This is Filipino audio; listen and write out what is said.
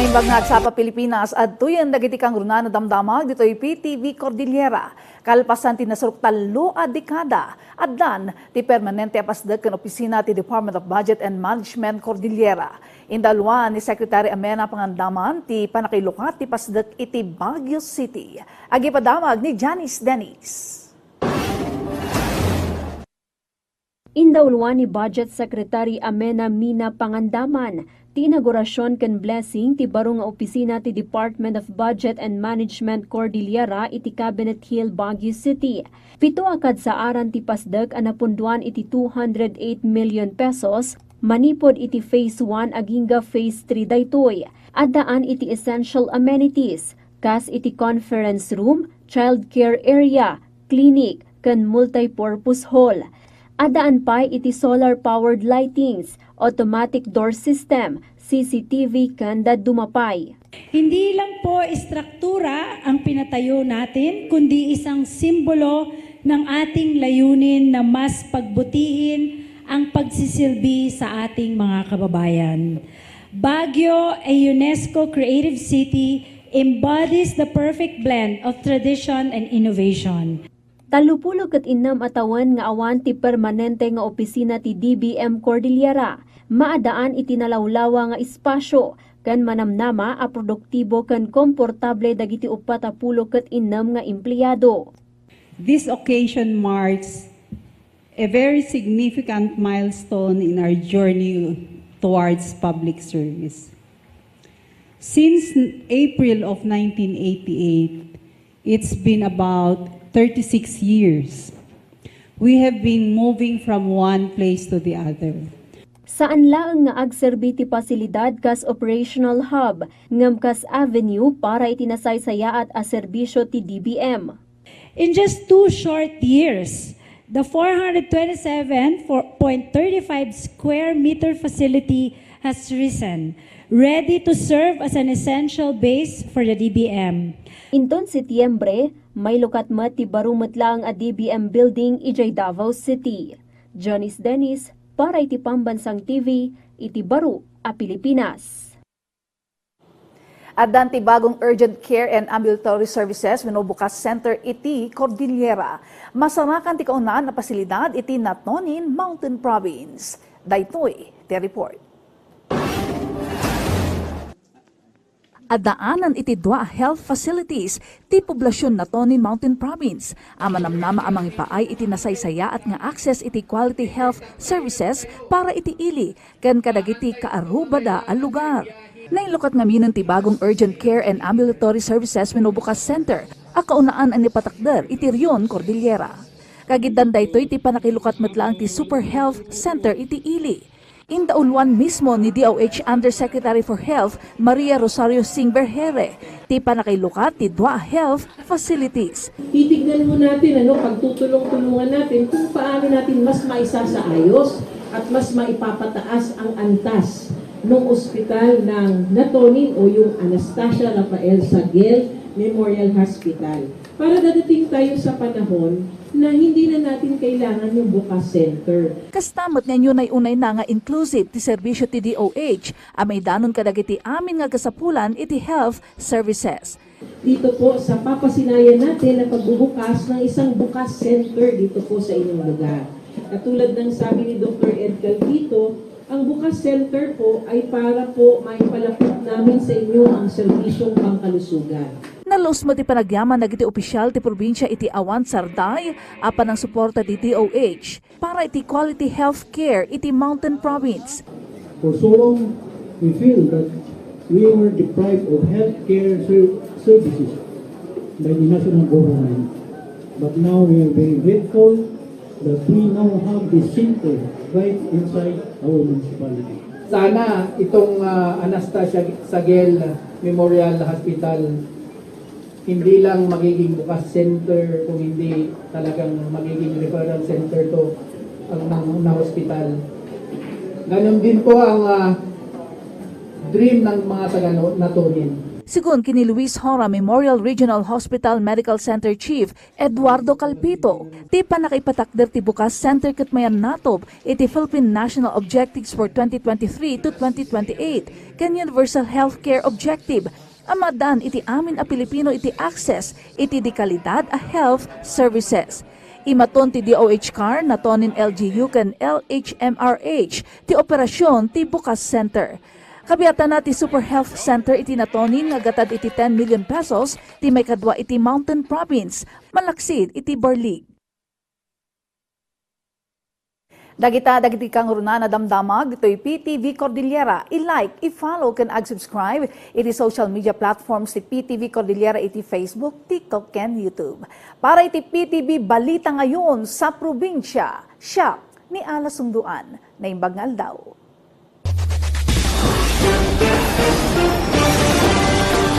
Naimbag nga sa pa Pilipinas at tuyan dagiti kang runa na damdamag dito'y PTV Cordillera. Kalpasan ti nasurok talo a dekada. Addan ti permanente apasdag kan opisina ti Department of Budget and Management Cordillera. Indalwa ni Secretary Amena Pangandaman ti panakilukat ti pasdag iti Baguio City. Agi padamag ni Janice Dennis. Indawlwan ni Budget Secretary Amena Mina Pangandaman, tinagurasyon kan blessing ti baro nga opisina ti Department of Budget and Management Cordillera iti Cabinet Hill, Baguio City. Pito akad sa aran ti pasdag anapunduan iti 208 million pesos manipod iti Phase 1 agingga Phase 3 daytoy. Addaan iti essential amenities, kas iti conference room, child care area, clinic, kan multi-purpose hall. Adaan pa iti solar-powered lightings, automatic door system, CCTV kanda dumapay. Hindi lang po istruktura ang pinatayo natin, kundi isang simbolo ng ating layunin na mas pagbutihin ang pagsisilbi sa ating mga kababayan. Baguio, a UNESCO Creative City, embodies the perfect blend of tradition and innovation. Talupulo kat inam atawan nga awan ti permanente nga opisina ti DBM Cordillera. Maadaan iti nalawlawa nga espasyo kan manamnama a produktibo kan komportable dagiti upat a pulo kat inam nga empleyado. This occasion marks a very significant milestone in our journey towards public service. Since April of 1988, it's been about 36 years. We have been moving from one place to the other. Saan laang nga agserbi ti pasilidad kas operational hub ngam kas avenue para itinasaysayaat a serbisyo ti DBM. In just two short years, the 427.35 square meter facility has risen, ready to serve as an essential base for the DBM. Inton Setyembre, may lukat mat ti barumat lang a DBM building ijay Davao City. Jonis Dennis, para iti Pambansang TV, iti Baru, a Pilipinas. At danti bagong urgent care and ambulatory services minubukas center iti Cordillera. Masarakan ti kaunan na pasilidad iti Natonin Mountain Province. Daytoy, ti report. Adaanan iti dua health facilities ti poblasyon na Tonin Mountain Province. Amanamnama amang ipaay iti nasaysaya at nga access iti quality health services para iti ili ken kadagiti kaarubada a lugar. Nailukat nga minon ti bagong urgent care and ambulatory services minubukas center a kaunaan ang nipatakder iti Rion Cordillera. Kagiddan daytoy ti panakilukat metlaang ti Super Health Center iti ili. Indaunwan mismo ni DOH Undersecretary for Health Maria Rosario Singh Berhere ti panakilukat ti Dua Health Facilities. titignan mo natin, ano, pagtutulong-tulungan natin kung paano natin mas maisasaayos at mas maipapataas ang antas ng ospital ng Natonin o yung Anastasia Rafael Sagel Memorial Hospital. Para dadating tayo sa panahon na hindi na natin kailangan yung bukas center. Kastamot nga nay unay na nga inclusive ti serbisyo ti DOH a may danon kadagiti amin nga kasapulan iti health services. dito po sa papasinayan natin na pagbubukas ng isang bukas center dito po sa inyong lugar. Katulad ng sabi ni Dr. Ed Calvito, ang bukas center po ay para po maipalapit namin sa inyo ang serbisyong pangkalusugan. Nalos mo ti panagyaman nagiti opisyal ti probinsya iti Awan Sarday apan ang suporta ti DOH para iti quality health care iti Mountain Province. For so long, we feel that we were deprived of healthcare ser- services by the national government. But now we are very grateful that we now have this center right inside our municipality. Sana itong ah, Anastasia Sagel Memorial Hospital hindi lang magiging bukas center kung hindi talagang magiging referral center to ang ng, na hospital. Ganon din po ang ah, dream ng mga taga Natonin. Sigun kini Luis Hora Memorial Regional Hospital Medical Center Chief Eduardo Calpito, ti pa nakaipatakder ti bukas center ket mayan natob iti Philippine National Objectives for 2023 to 2028 ken Universal Healthcare Objective amadan iti amin a Pilipino iti access iti di kalidad a health services. Imaton ti DOH car na tonin LGU ken LHMRH ti operasyon ti Bukas Center. Kabiyatan na ti Super Health Center iti natonin nga gatad iti 10 million pesos ti may kadwa iti Mountain Province, malaksid iti Barlig. Dagita dagiti kang runa na damdamag dito'y PTV Cordillera. I-like, i-follow, can ag-subscribe iti social media platforms ti PTV Cordillera iti Facebook, TikTok, and YouTube. Para iti PTV Balita ngayon sa probinsya, siya ni Ala Sunduan na imbagnal daw.